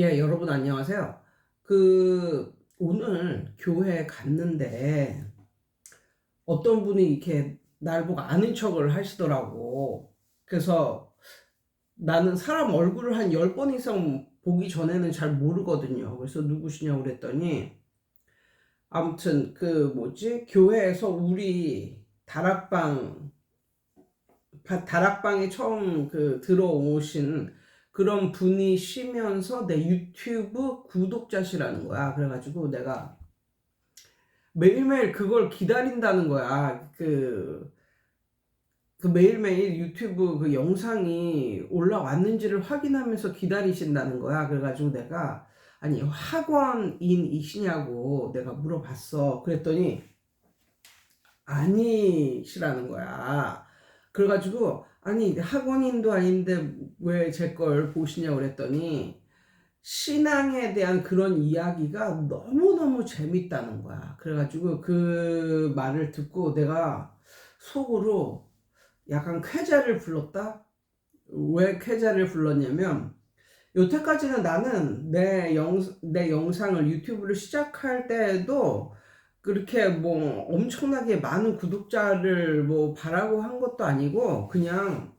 예, 여러분 안녕하세요. 그 오늘 교회 갔는데 어떤 분이 이렇게 날 보고 아는 척을 하시더라고. 그래서 나는 사람 얼굴을 한 10번 이상 보기 전에는 잘 모르거든요. 그래서 누구시냐고 그랬더니 아무튼 그 뭐지? 교회에서 우리 다락방 바- 다락방에 처음 그 들어오신 그런 분이시면서 내 유튜브 구독자시라는 거야. 그래가지고 내가 매일매일 그걸 기다린다는 거야. 그, 그 매일매일 유튜브 그 영상이 올라왔는지를 확인하면서 기다리신다는 거야. 그래가지고 내가 아니 학원인이시냐고 내가 물어봤어. 그랬더니 아니시라는 거야. 그래가지고 아니 학원인도 아닌데 왜 제 걸 보시냐고 그랬더니 신앙에 대한 그런 이야기가 너무너무 재밌다는 거야. 그래가지고 그 말을 듣고 내가 속으로 약간 쾌자를 불렀다? 왜 쾌자를 불렀냐면 여태까지는 나는 내 영, 내 영상을 유튜브를 시작할 때에도 그렇게 뭐 엄청나게 많은 구독자를 뭐 바라고 한 것도 아니고 그냥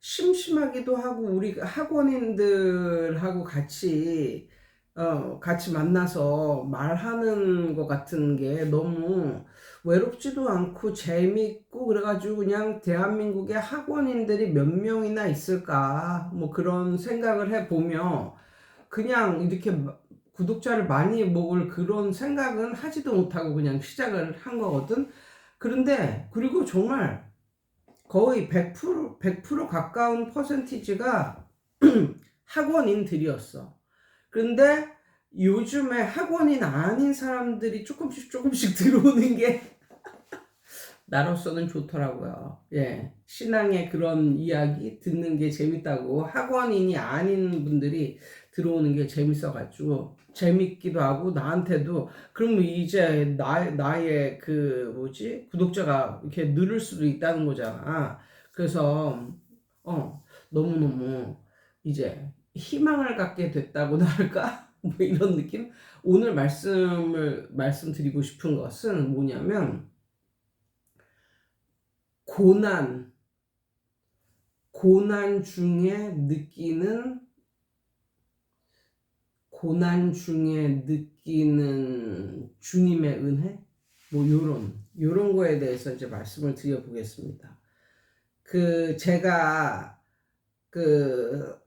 심심하기도 하고 우리 학원인들하고 같이 어 같이 만나서 말하는 것 같은 게 너무 외롭지도 않고 재밌고 그래가지고 그냥 대한민국에 학원인들이 몇 명이나 있을까? 뭐 그런 생각을 해보며 그냥 이렇게 구독자를 많이 먹을 그런 생각은 하지도 못하고 그냥 시작을 한 거거든. 그런데 그리고 정말 거의 100% 100% 가까운 퍼센티지가 학원인들이었어. 그런데 요즘에 학원인 아닌 사람들이 조금씩 조금씩 들어오는 게 나로서는 좋더라고요. 예. 신앙의 그런 이야기 듣는 게 재밌다고 학원인이 아닌 분들이 들어오는 게 재밌어가지고 재밌기도 하고 나한테도 그러면 이제 나, 나의 그 뭐지 구독자가 이렇게 늘을 수도 있다는 거잖아. 그래서 어 너무 너무 이제 희망을 갖게 됐다고나 할까? 뭐 이런 느낌? 오늘 말씀을 말씀드리고 싶은 것은 뭐냐면 고난 고난 중에 느끼는 고난 중에 느끼는 주님의 은혜 뭐 요런 요런 거에 대해서 이제 말씀을 드려 보겠습니다. 그 제가 그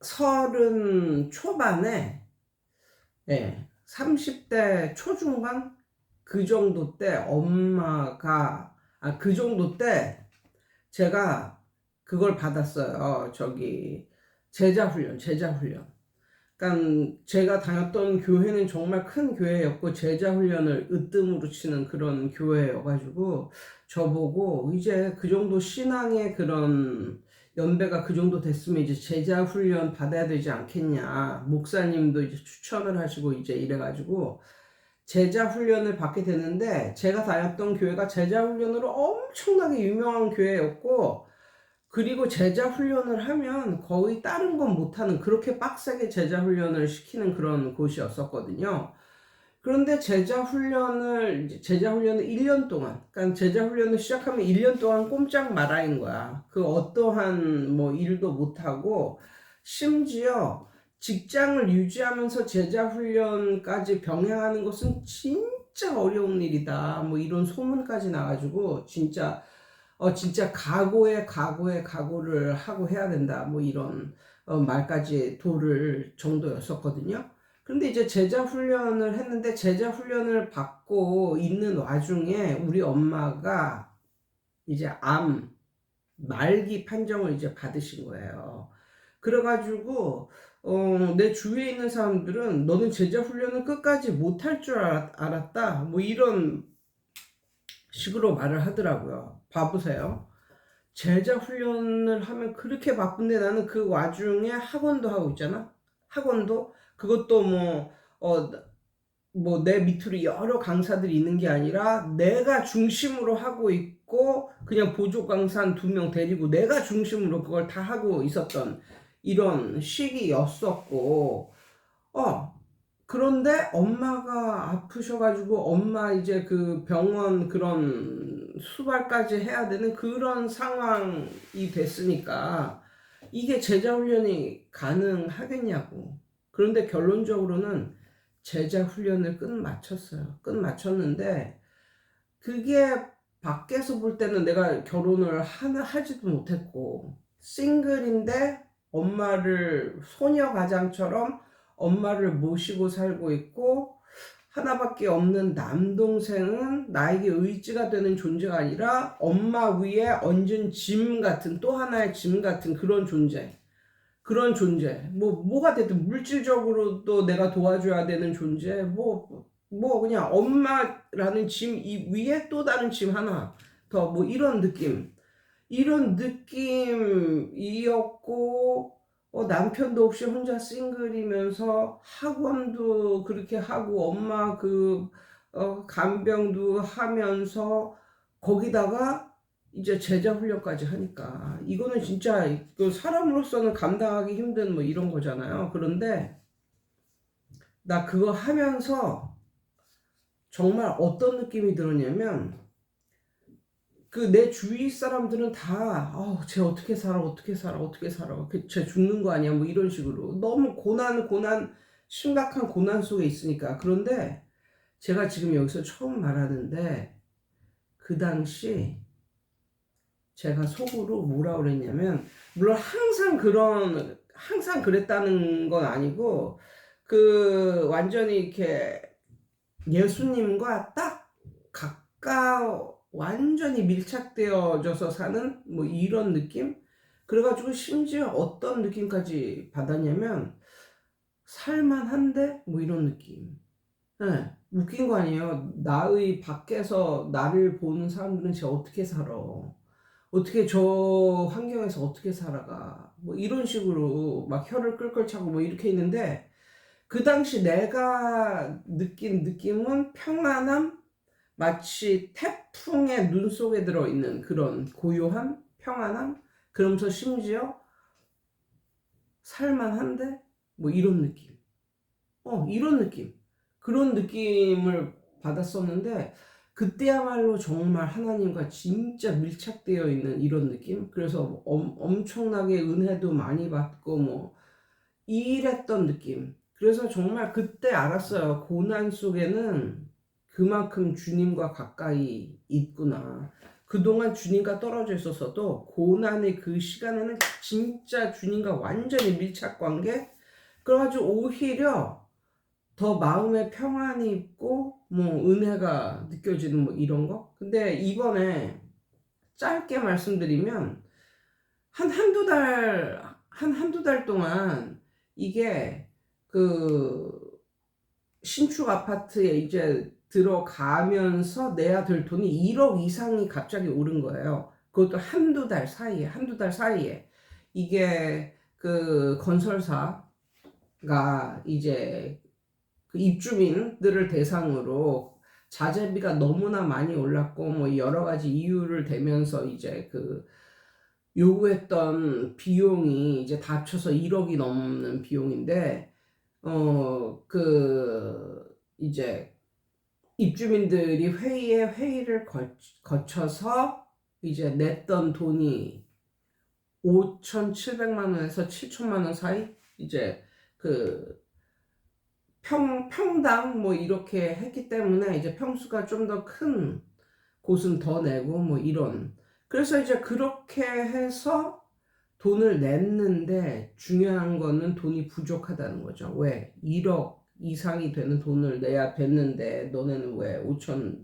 서른 초반에 예, 30대 초중반 그 정도 때 엄마가 아 그 정도 때 제가 그걸 받았어요. 저기 제자 훈련, 제자 훈련. 그러니까 제가 다녔던 교회는 정말 큰 교회였고 제자 훈련을 으뜸으로 치는 그런 교회여가지고 저보고 이제 그 정도 신앙의 그런 연배가 그 정도 됐으면 이제 제자 훈련 받아야 되지 않겠냐. 목사님도 이제 추천을 하시고 이제 이래가지고 제자 훈련을 받게 되는데 제가 다녔던 교회가 제자 훈련으로 엄청나게 유명한 교회였고 그리고 제자 훈련을 하면 거의 다른 건 못하는 그렇게 빡세게 제자 훈련을 시키는 그런 곳이었었거든요. 그런데 제자 훈련을 제자 훈련을 1년 동안 그러니까 제자 훈련을 시작하면 1년 동안 꼼짝 말아인 거야. 그 어떠한 뭐 일도 못 하고 심지어 직장을 유지하면서 제자 훈련까지 병행하는 것은 진짜 어려운 일이다. 뭐 이런 소문까지 나가지고 진짜 어 진짜 각오에 각오에 각오를 하고 해야 된다. 뭐 이런 어, 말까지 도를 정도였었거든요. 근데 이제 제자 훈련을 했는데 제자 훈련을 받고 있는 와중에 우리 엄마가 이제 암 말기 판정을 이제 받으신 거예요. 그래가지고 어, 내 주위에 있는 사람들은 너는 제자 훈련을 끝까지 못할 줄 알았, 알았다. 뭐 이런 식으로 말을 하더라고요. 봐보세요. 제자 훈련을 하면 그렇게 바쁜데 나는 그 와중에 학원도 하고 있잖아. 학원도 그것도 뭐, 어, 뭐 내 밑으로 여러 강사들이 있는 게 아니라 내가 중심으로 하고 있고 그냥 보조 강사 한 두 명 데리고 내가 중심으로 그걸 다 하고 있었던 이런 시기였었고 어, 그런데 엄마가 아프셔가지고 엄마 이제 그 병원 그런 수발까지 해야 되는 그런 상황이 됐으니까 이게 제자 훈련이 가능하겠냐고. 그런데 결론적으로는 제자 훈련을 끝 마쳤어요. 끝 마쳤는데 그게 밖에서 볼 때는 내가 결혼을 하나 하지도 못했고 싱글인데 엄마를 소녀 가장처럼 엄마를 모시고 살고 있고 하나밖에 없는 남동생은 나에게 의지가 되는 존재가 아니라 엄마 위에 얹은 짐 같은 또 하나의 짐 같은 그런 존재. 그런 존재. 뭐 뭐가 됐든 물질적으로도 내가 도와줘야 되는 존재. 뭐 뭐 그냥 엄마라는 짐 이 위에 또 다른 짐 하나 더 뭐 이런 느낌. 이런 느낌이었고 어, 남편도 없이 혼자 싱글이면서 학원도 그렇게 하고 엄마 그 어, 간병도 하면서 거기다가 이제 제자 훈련까지 하니까 이거는 진짜 그 사람으로서는 감당하기 힘든 뭐 이런 거잖아요. 그런데 나 그거 하면서 정말 어떤 느낌이 들었냐면 그 내 주위 사람들은 다, 어, 쟤 어떻게 살아, 어떻게 살아, 어떻게 살아, 그쟤 죽는 거 아니야, 뭐 이런 식으로. 너무 고난, 고난, 심각한 고난 속에 있으니까. 그런데 제가 지금 여기서 처음 말하는데, 그 당시 제가 속으로 뭐라 그랬냐면, 물론 항상 그런, 항상 그랬다는 건 아니고, 그 완전히 이렇게 예수님과 딱 가까워, 완전히 밀착되어져서 사는 뭐 이런 느낌? 그래가지고 심지어 어떤 느낌까지 받았냐면 살만한데 뭐 이런 느낌. 네, 웃긴 거 아니에요. 나의 밖에서 나를 보는 사람들은 쟤 어떻게 살아? 어떻게 저 환경에서 어떻게 살아가? 뭐 이런 식으로 막 혀를 끌끌 차고 뭐 이렇게 있는데 그 당시 내가 느낀 느낌은 평안함, 마치 태풍의 눈 속에 들어있는 그런 고요함, 평안함, 그러면서 심지어 살만한데 뭐 이런 느낌. 어, 이런 느낌. 그런 느낌을 받았었는데 그때야말로 정말 하나님과 진짜 밀착되어 있는 이런 느낌. 그래서 엄, 엄청나게 은혜도 많이 받고 뭐 이랬던 느낌. 그래서 정말 그때 알았어요. 고난 속에는 그만큼 주님과 가까이 있구나. 그동안 주님과 떨어져 있었어도 고난의 그 시간에는 진짜 주님과 완전히 밀착 관계? 그래가지고 오히려 더 마음에 평안이 있고 뭐 은혜가 느껴지는 뭐 이런 거? 근데 이번에 짧게 말씀드리면 한 한두 달, 한 한두 달 동안 이게 그 신축 아파트에 이제 들어가면서 내야 될 돈이 1억 이상이 갑자기 오른 거예요. 그것도 한두 달 사이에, 한두 달 사이에. 이게 그 건설사가 이제 그 입주민들을 대상으로 자재비가 너무나 많이 올랐고 뭐 여러 가지 이유를 대면서 이제 그 요구했던 비용이 이제 다 합쳐서 1억이 넘는 비용인데 어 그 이제 입주민들이 회의에 회의를 거쳐서 이제 냈던 돈이 5,700만 원에서 7천만 원 사이 이제 그 평, 평당 뭐 이렇게 했기 때문에 이제 평수가 좀 더 큰 곳은 더 내고 뭐 이런 그래서 이제 그렇게 해서 돈을 냈는데 중요한 거는 돈이 부족하다는 거죠. 왜? 1억 이상이 되는 돈을 내야 됐는데 너네는 왜 5천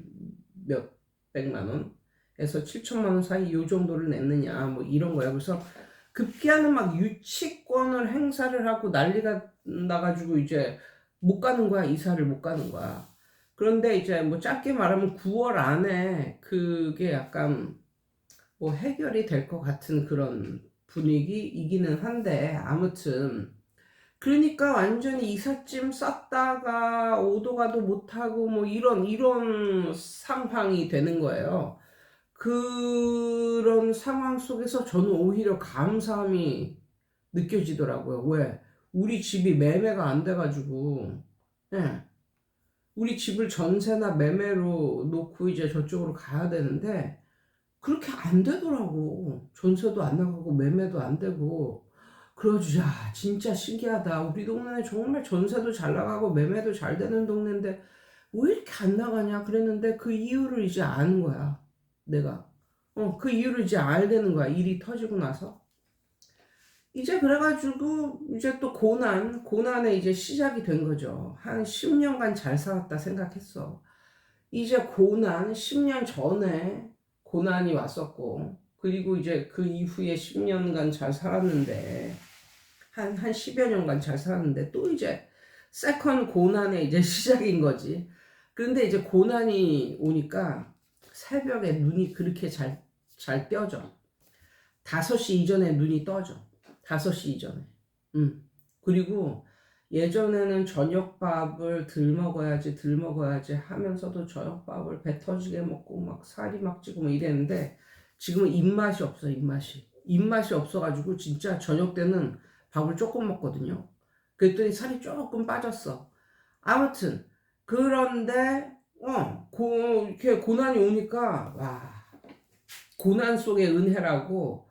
몇 백만 원에서 7천만 원 사이 요 정도를 냈느냐 뭐 이런 거야. 그래서 급기야는 막 유치권을 행사를 하고 난리가 나가지고 이제 못 가는 거야 이사를 못 가는 거야. 그런데 이제 뭐 짧게 말하면 9월 안에 그게 약간 뭐 해결이 될 것 같은 그런 분위기이기는 한데 아무튼 그러니까 완전히 이삿짐 쌌다가 오도 가도 못하고 뭐 이런 이런 상황이 되는 거예요. 그런 상황 속에서 저는 오히려 감사함이 느껴지더라고요. 왜? 우리 집이 매매가 안 돼가지고, 예. 우리 집을 전세나 매매로 놓고 이제 저쪽으로 가야 되는데, 그렇게 안 되더라고. 전세도 안 나가고, 매매도 안 되고. 그래가지고, 야, 진짜 신기하다. 우리 동네는 정말 전세도 잘 나가고, 매매도 잘 되는 동네인데, 왜 이렇게 안 나가냐? 그랬는데, 그 이유를 이제 아는 거야. 내가. 어, 그 이유를 이제 알되는 거야. 일이 터지고 나서. 이제 그래가지고 이제 또 고난, 고난의 이제 시작이 된 거죠. 한 10년간 잘 살았다 생각했어. 이제 고난, 10년 전에 고난이 왔었고, 그리고 이제 그 이후에 10년간 잘 살았는데, 한, 한 10여 년간 잘 살았는데, 또 이제 세컨 고난의 이제 시작인 거지. 그런데 이제 고난이 오니까 새벽에 눈이 그렇게 잘, 잘 떠져. 5시 이전에 눈이 떠져. 5시 이전에. 음. 그리고 예전에는 저녁밥을 덜 먹어야지, 덜 먹어야지 하면서도 저녁밥을 배 터지게 먹고 막 살이 막 찌고 뭐 이랬는데 지금은 입맛이 없어, 입맛이. 입맛이 없어가지고 진짜 저녁 때는 밥을 조금 먹거든요. 그랬더니 살이 조금 빠졌어. 아무튼, 그런데, 어, 고, 이렇게 고난이 오니까, 와, 고난 속의 은혜라고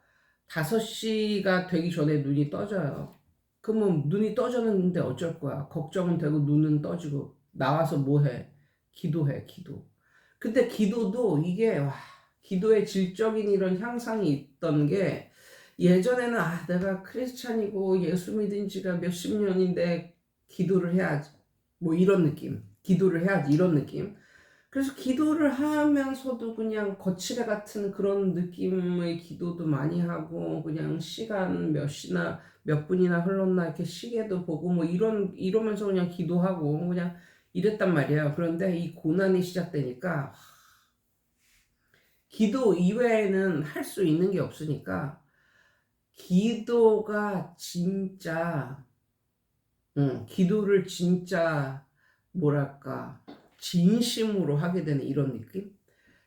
5시가 되기 전에 눈이 떠져요. 그러면 눈이 떠졌는데 어쩔 거야. 걱정은 되고 눈은 떠지고 나와서 뭐 해? 기도해, 기도. 근데 기도도 이게 와, 기도의 질적인 이런 향상이 있던 게 예전에는 아, 내가 크리스찬이고 예수 믿은 지가 몇십 년인데 기도를 해야지. 뭐 이런 느낌. 기도를 해야지 이런 느낌. 그래서 기도를 하면서도 그냥 거칠애 같은 그런 느낌의 기도도 많이 하고 그냥 시간 몇 시나 몇 분이나 흘렀나 이렇게 시계도 보고 뭐 이런 이러면서 그냥 기도하고 그냥 이랬단 말이에요. 그런데 이 고난이 시작되니까 기도 이외에는 할 수 있는 게 없으니까 기도가 진짜 응, 기도를 진짜 뭐랄까 진심으로 하게 되는 이런 느낌?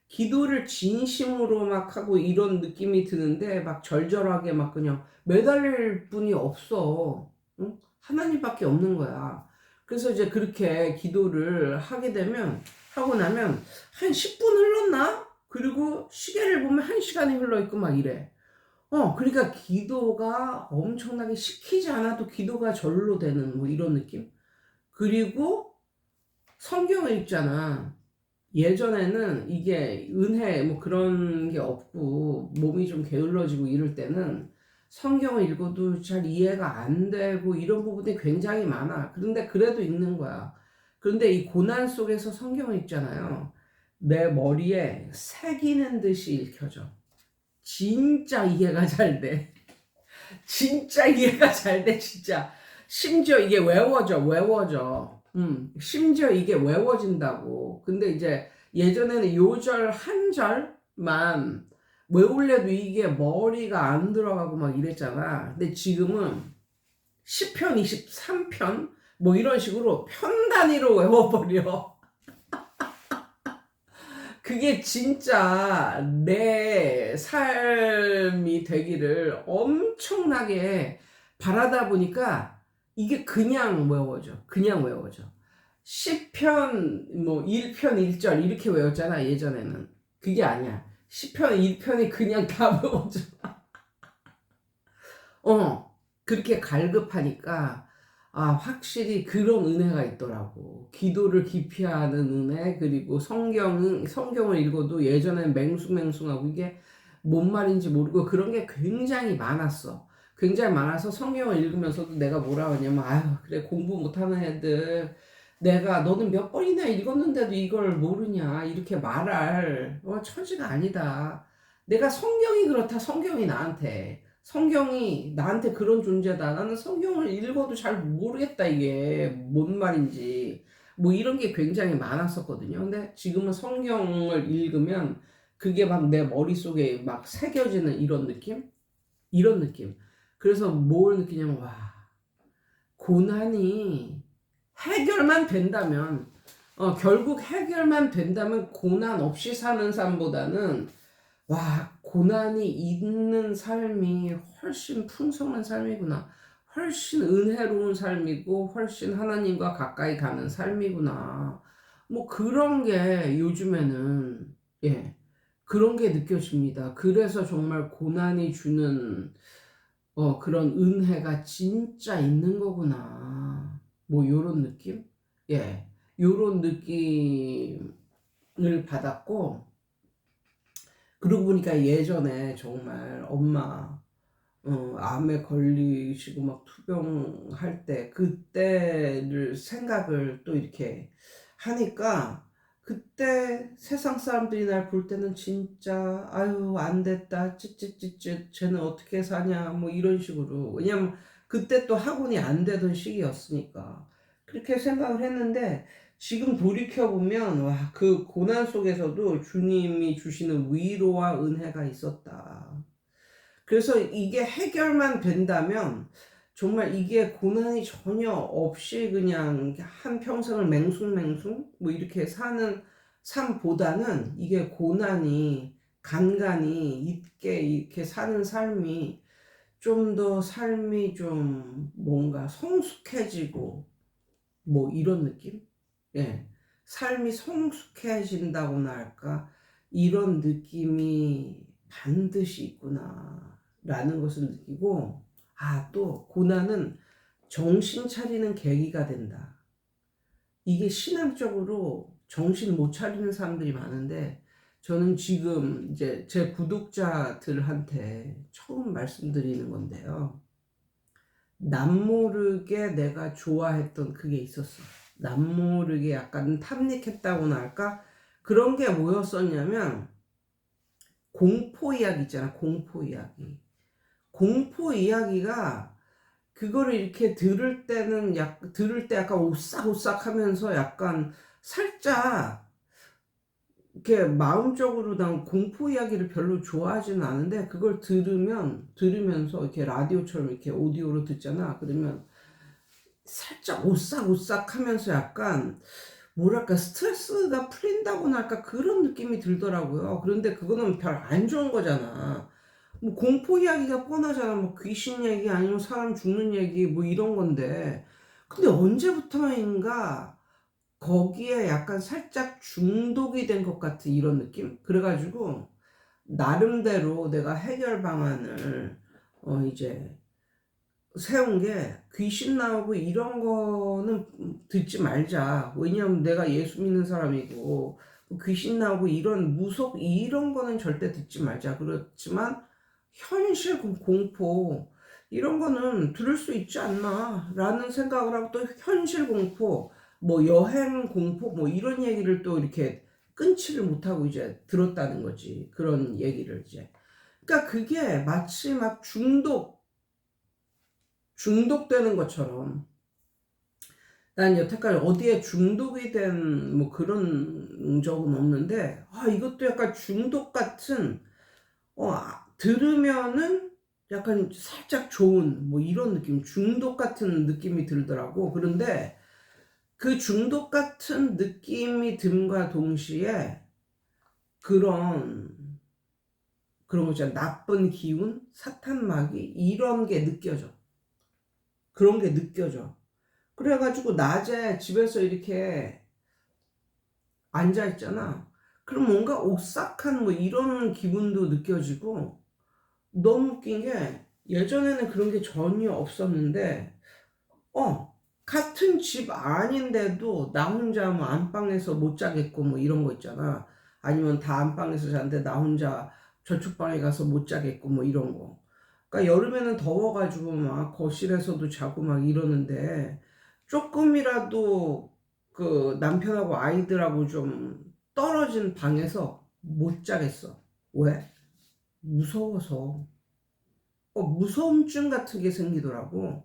기도를 진심으로 막 하고 이런 느낌이 드는데 막 절절하게 막 그냥 매달릴 분이 없어. 응? 하나님밖에 없는 거야. 그래서 이제 그렇게 기도를 하게 되면 하고 나면 한 10분 흘렀나? 그리고 시계를 보면 1시간이 흘러 있고 막 이래. 어, 그러니까 기도가 엄청나게 시키지 않아도 기도가 절로 되는 뭐 이런 느낌? 그리고 성경을 읽잖아. 예전에는 이게 은혜 뭐 그런 게 없고 몸이 좀 게을러지고 이럴 때는 성경을 읽어도 잘 이해가 안 되고 이런 부분이 굉장히 많아. 그런데 그래도 읽는 거야. 그런데 이 고난 속에서 성경을 읽잖아요. 내 머리에 새기는 듯이 읽혀져. 진짜 이해가 잘 돼. 진짜 이해가 잘 돼, 진짜. 심지어 이게 외워져, 외워져. 음, 심지어 이게 외워진다고. 근데 이제 예전에는 요절 한 절만 외울래도 이게 머리가 안 들어가고 막 이랬잖아. 근데 지금은 10편, 23편 뭐 이런 식으로 편 단위로 외워버려. 그게 진짜 내 삶이 되기를 엄청나게 바라다 보니까 이게 그냥 외워져. 그냥 외워져. 10편, 뭐, 1편 1절 이렇게 외웠잖아, 예전에는. 그게 아니야. 10편 1편이 그냥 다 외워져. 어, 그렇게 갈급하니까, 아, 확실히 그런 은혜가 있더라고. 기도를 깊이 하는 은혜, 그리고 성경은, 성경을 읽어도 예전엔 맹숭맹숭하고 이게 뭔 말인지 모르고 그런 게 굉장히 많았어. 굉장히 많아서 성경을 읽으면서도 내가 뭐라 하냐면, 아유, 그래, 공부 못하는 애들, 내가 너는 몇 번이나 읽었는데도 이걸 모르냐, 이렇게 말할, 어, 처지가 아니다. 내가 성경이 그렇다, 성경이 나한테. 성경이 나한테 그런 존재다. 나는 성경을 읽어도 잘 모르겠다, 이게. 뭔 말인지. 뭐 이런 게 굉장히 많았었거든요. 근데 지금은 성경을 읽으면 그게 막 내 머릿속에 막 새겨지는 이런 느낌? 이런 느낌. 그래서 뭘 느끼냐면, 와, 고난이 해결만 된다면, 어, 결국 해결만 된다면 고난 없이 사는 삶보다는, 와, 고난이 있는 삶이 훨씬 풍성한 삶이구나. 훨씬 은혜로운 삶이고 훨씬 하나님과 가까이 가는 삶이구나. 뭐 그런 게 요즘에는 예 그런 게 느껴집니다. 그래서 정말 고난이 주는 어 그런 은혜가 진짜 있는 거구나. 뭐 요런 느낌? 예. 요런 느낌을 받았고 그러고 보니까 예전에 정말 엄마 어, 암에 걸리시고 막 투병할 때 그때를 생각을 또 이렇게 하니까 그때 세상 사람들이 날 볼 때는 진짜 아유 안 됐다 찌찌찌찌 쟤는 어떻게 사냐 뭐 이런 식으로. 왜냐면 그때 또 학원이 안 되던 시기였으니까. 그렇게 생각을 했는데 지금 돌이켜 보면 와 그 고난 속에서도 주님이 주시는 위로와 은혜가 있었다. 그래서 이게 해결만 된다면 정말 이게 고난이 전혀 없이 그냥 한 평생을 맹숭맹숭 뭐 이렇게 사는 삶보다는 이게 고난이 간간히 있게 이렇게 사는 삶이 좀 더 삶이 좀 뭔가 성숙해지고 뭐 이런 느낌? 예. 삶이 성숙해진다고나 할까? 이런 느낌이 반드시 있구나. 라는 것을 느끼고, 아, 또, 고난은 정신 차리는 계기가 된다. 이게 신앙적으로 정신 못 차리는 사람들이 많은데, 저는 지금 이제 제 구독자들한테 처음 말씀드리는 건데요. 남 모르게 내가 좋아했던 그게 있었어. 남모르게 약간 탐닉했다고나 할까? 그런 게 뭐였었냐면, 공포 이야기 있잖아, 공포 이야기. 공포 이야기가 그거를 이렇게 들을 때는 약 들을 때 약간 오싹오싹 하면서 약간 살짝 이렇게 마음적으로 난 공포 이야기를 별로 좋아하지는 않은데 그걸 들으면 들으면서 이렇게 라디오처럼 이렇게 오디오로 듣잖아. 그러면 살짝 오싹오싹 하면서 약간 뭐랄까 스트레스가 풀린다고나 할까 그런 느낌이 들더라고요. 그런데 그거는 별 안 좋은 거잖아. 뭐 공포 이야기가 뻔하잖아. 뭐 귀신 얘기 아니면 사람 죽는 얘기 뭐 이런 건데. 근데 언제부터인가 거기에 약간 살짝 중독이 된 것 같은 이런 느낌? 그래가지고 나름대로 내가 해결 방안을 어 이제 세운 게 귀신 나오고 이런 거는 듣지 말자. 왜냐면 내가 예수 믿는 사람이고 귀신 나오고 이런 무속 이런 거는 절대 듣지 말자. 그렇지만 현실 공포 이런 거는 들을 수 있지 않나 라는 생각을 하고 또 현실 공포 뭐 여행 공포 뭐 이런 얘기를 또 이렇게 끊지를 못하고 이제 들었다는 거지 그런 얘기를 이제 그러니까 그게 마치 막 중독 중독되는 것처럼 난 여태까지 어디에 중독이 된 뭐 그런 적은 없는데 아 이것도 약간 중독 같은 어 아, 들으면은 약간 살짝 좋은 뭐 이런 느낌 중독 같은 느낌이 들더라고. 그런데 그 중독 같은 느낌이 듦과 동시에 그런 그런 거 있잖아. 나쁜 기운 사탄 마귀 이런 게 느껴져 그런 게 느껴져. 그래가지고 낮에 집에서 이렇게 앉아 있잖아. 그럼 뭔가 오싹한 뭐 이런 기분도 느껴지고 너무 웃긴 게 예전에는 그런 게 전혀 없었는데 어 같은 집 아닌데도 나 혼자 뭐 안방에서 못 자겠고 뭐 이런 거 있잖아. 아니면 다 안방에서 자는데 나 혼자 저쪽 방에 가서 못 자겠고 뭐 이런 거 그러니까 여름에는 더워가지고 막 거실에서도 자고 막 이러는데 조금이라도 그 남편하고 아이들하고 좀 떨어진 방에서 못 자겠어 왜? 무서워서 어, 무서움증 같은 게 생기더라고.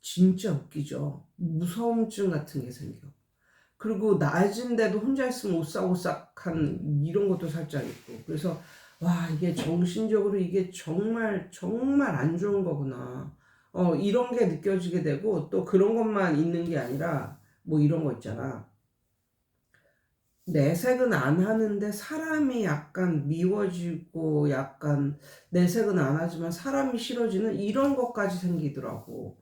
진짜 웃기죠. 무서움증 같은 게 생겨. 그리고 낮인데도 혼자 있으면 오싹오싹한 이런 것도 살짝 있고. 그래서 와 이게 정신적으로 이게 정말 정말 안 좋은 거구나. 어 이런 게 느껴지게 되고 또 그런 것만 있는 게 아니라 뭐 이런 거 있잖아. 내색은 안 하는데 사람이 약간 미워지고 약간 내색은 안 하지만 사람이 싫어지는 이런 것까지 생기더라고.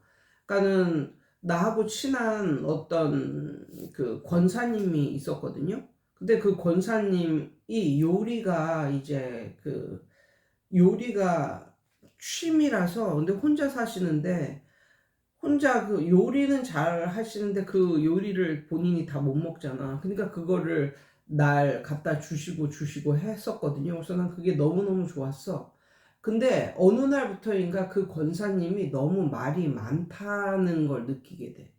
그러니까는 나하고 친한 어떤 그 권사님이 있었거든요. 근데 그 권사님이 요리가 이제 그 요리가 취미라서 근데 혼자 사시는데 혼자 그 요리는 잘 하시는데 그 요리를 본인이 다 못 먹잖아. 그러니까 그거를 날 갖다 주시고 주시고 했었거든요. 그래서 난 그게 너무너무 좋았어. 근데 어느 날부터인가 그 권사님이 너무 말이 많다는 걸 느끼게 돼.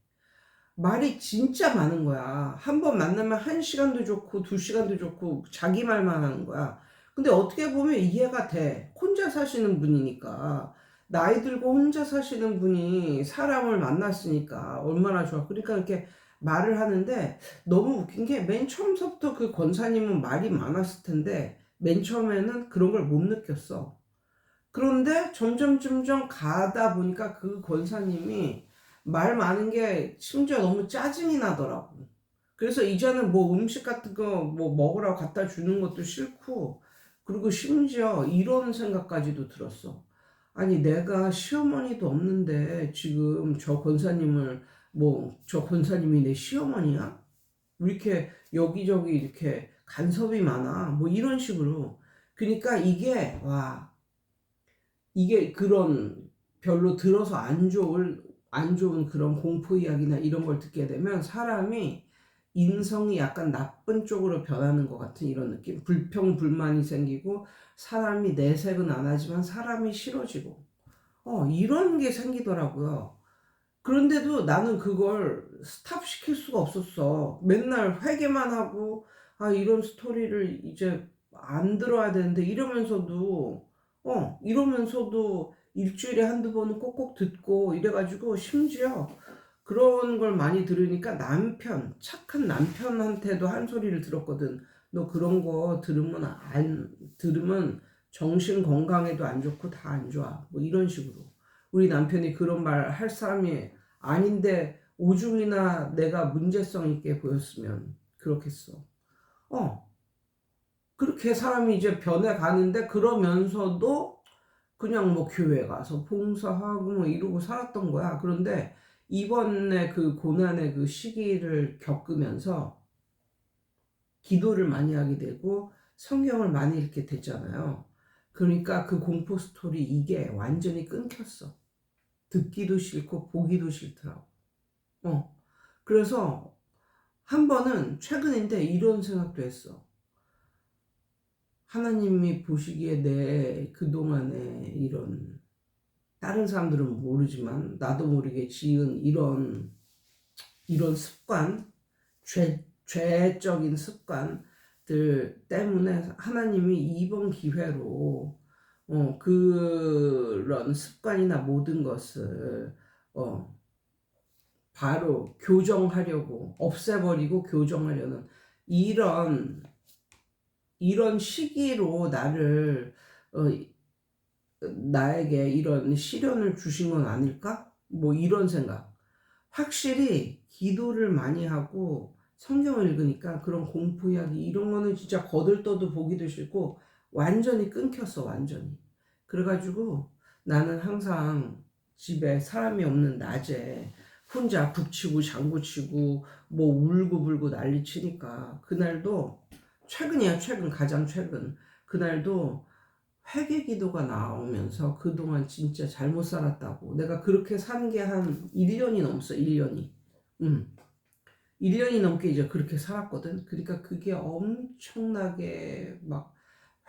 말이 진짜 많은 거야. 한 번 만나면 한 시간도 좋고 두 시간도 좋고 자기 말만 하는 거야. 근데 어떻게 보면 이해가 돼. 혼자 사시는 분이니까. 나이 들고 혼자 사시는 분이 사람을 만났으니까 얼마나 좋아. 그러니까 이렇게 말을 하는데 너무 웃긴 게 맨 처음부터 그 권사님은 말이 많았을 텐데 맨 처음에는 그런 걸 못 느꼈어. 그런데 점점 점점 가다 보니까 그 권사님이 말 많은 게 심지어 너무 짜증이 나더라고. 그래서 이제는 뭐 음식 같은 거 뭐 먹으라고 갖다 주는 것도 싫고 그리고 심지어 이런 생각까지도 들었어. 아니 내가 시어머니도 없는데 지금 저 권사님을 뭐 저 권사님이 내 시어머니야? 왜 이렇게 여기저기 이렇게 간섭이 많아? 뭐 이런 식으로. 그러니까 이게 와 이게 그런 별로 들어서 안 좋을 안 좋은 그런 공포 이야기나 이런 걸 듣게 되면 사람이 인성이 약간 나쁜 쪽으로 변하는 것 같은 이런 느낌. 불평, 불만이 생기고 사람이 내색은 안 하지만 사람이 싫어지고 어, 이런 게 생기더라고요. 그런데도 나는 그걸 스탑 시킬 수가 없었어. 맨날 회개만 하고 아, 이런 스토리를 이제 안 들어야 되는데 이러면서도 어, 이러면서도 일주일에 한두 번은 꼭꼭 듣고 이래가지고 심지어 그런 걸 많이 들으니까 남편, 착한 남편한테도 한 소리를 들었거든. 너 그런 거 들으면 안, 들으면 정신 건강에도 안 좋고 다 안 좋아. 뭐 이런 식으로. 우리 남편이 그런 말 할 사람이 아닌데 오중이나 내가 문제성 있게 보였으면 그렇겠어. 어. 그렇게 사람이 이제 변해 가는데 그러면서도 그냥 뭐 교회 가서 봉사하고 뭐 이러고 살았던 거야. 그런데 이번에 그 고난의 그 시기를 겪으면서 기도를 많이 하게 되고 성경을 많이 읽게 됐잖아요. 그러니까 그 공포 스토리 이게 완전히 끊겼어. 듣기도 싫고 보기도 싫더라고. 어. 그래서 한 번은 최근인데 이런 생각도 했어. 하나님이 보시기에 내 그동안에 이런 다른 사람들은 모르지만 나도 모르게 지은 이런 이런 습관, 죄, 죄적인 습관들 때문에 하나님이 이번 기회로 어, 그런 습관이나 모든 것을 어, 바로 교정하려고 없애버리고 교정하려는 이런 이런 시기로 나를 어, 나에게 이런 시련을 주신 건 아닐까? 뭐 이런 생각. 확실히 기도를 많이 하고 성경을 읽으니까 그런 공포 이야기 이런 거는 진짜 거들떠도 보기도 싫고 완전히 끊겼어, 완전히. 그래가지고 나는 항상 집에 사람이 없는 낮에 혼자 북치고 장구치고 뭐 울고불고 난리 치니까 그날도 최근이야, 최근, 가장 최근. 그날도 회개 기도가 나오면서 그동안 진짜 잘못 살았다고. 내가 그렇게 산 게 한 1년이 넘었어, 1년이. 음. 1년이 넘게 이제 그렇게 살았거든. 그러니까 그게 엄청나게 막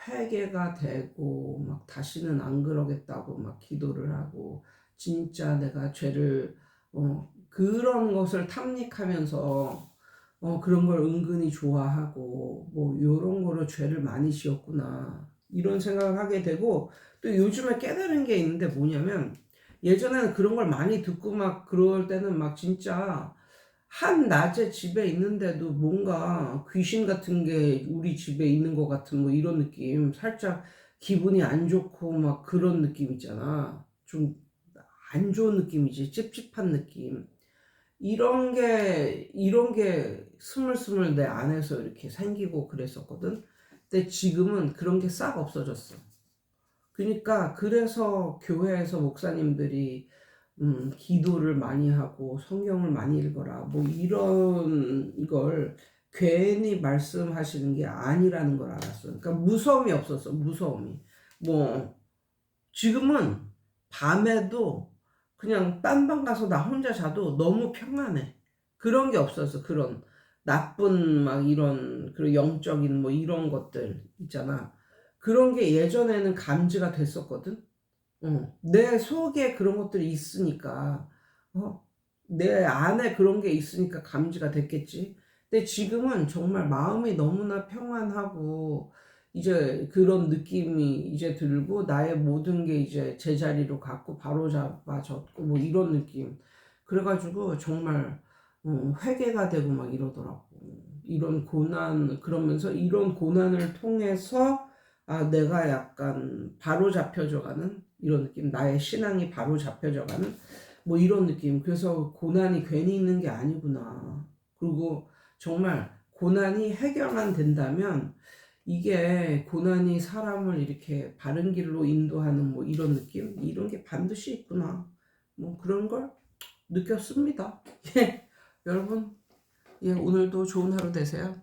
회개가 되고 막 다시는 안 그러겠다고 막 기도를 하고 진짜 내가 죄를 어 그런 것을 탐닉하면서 어 그런 걸 은근히 좋아하고 뭐 요런 거로 죄를 많이 지었구나. 이런 생각을 하게 되고 또 요즘에 깨달은 게 있는데 뭐냐면 예전에는 그런 걸 많이 듣고 막 그럴 때는 막 진짜 한 낮에 집에 있는데도 뭔가 귀신 같은 게 우리 집에 있는 것 같은 뭐 이런 느낌 살짝 기분이 안 좋고 막 그런 느낌 있잖아. 좀 안 좋은 느낌이지 찝찝한 느낌 이런 게 이런 게 스물스물 내 안에서 이렇게 생기고 그랬었거든 근데 지금은 그런 게 싹 없어졌어. 그러니까 그래서 교회에서 목사님들이 음, 기도를 많이 하고 성경을 많이 읽어라. 뭐 이런 걸 괜히 말씀하시는 게 아니라는 걸 알았어요. 그러니까 무서움이 없었어. 무서움이. 뭐 지금은 밤에도 그냥 딴 방 가서 나 혼자 자도 너무 평안해. 그런 게 없어서 그런 나쁜 막 이런 그런 영적인 뭐 이런 것들 있잖아. 그런 게 예전에는 감지가 됐었거든. 어, 내 속에 그런 것들이 있으니까, 어, 내 안에 그런 게 있으니까 감지가 됐겠지. 근데 지금은 정말 마음이 너무나 평안하고, 이제 그런 느낌이 이제 들고, 나의 모든 게 이제 제자리로 갔고, 바로 잡아졌고, 뭐 이런 느낌. 그래가지고 정말, 어, 회개가 되고 막 이러더라고. 이런 고난, 그러면서 이런 고난을 통해서, 아, 내가 약간 바로 잡혀져가는 이런 느낌, 나의 신앙이 바로 잡혀져가는 뭐 이런 느낌. 그래서 고난이 괜히 있는 게 아니구나. 그리고 정말 고난이 해결만 된다면 이게 고난이 사람을 이렇게 바른 길로 인도하는 뭐 이런 느낌? 이런 게 반드시 있구나. 뭐 그런 걸 느꼈습니다. 예. 여러분, 예, 오늘도 좋은 하루 되세요.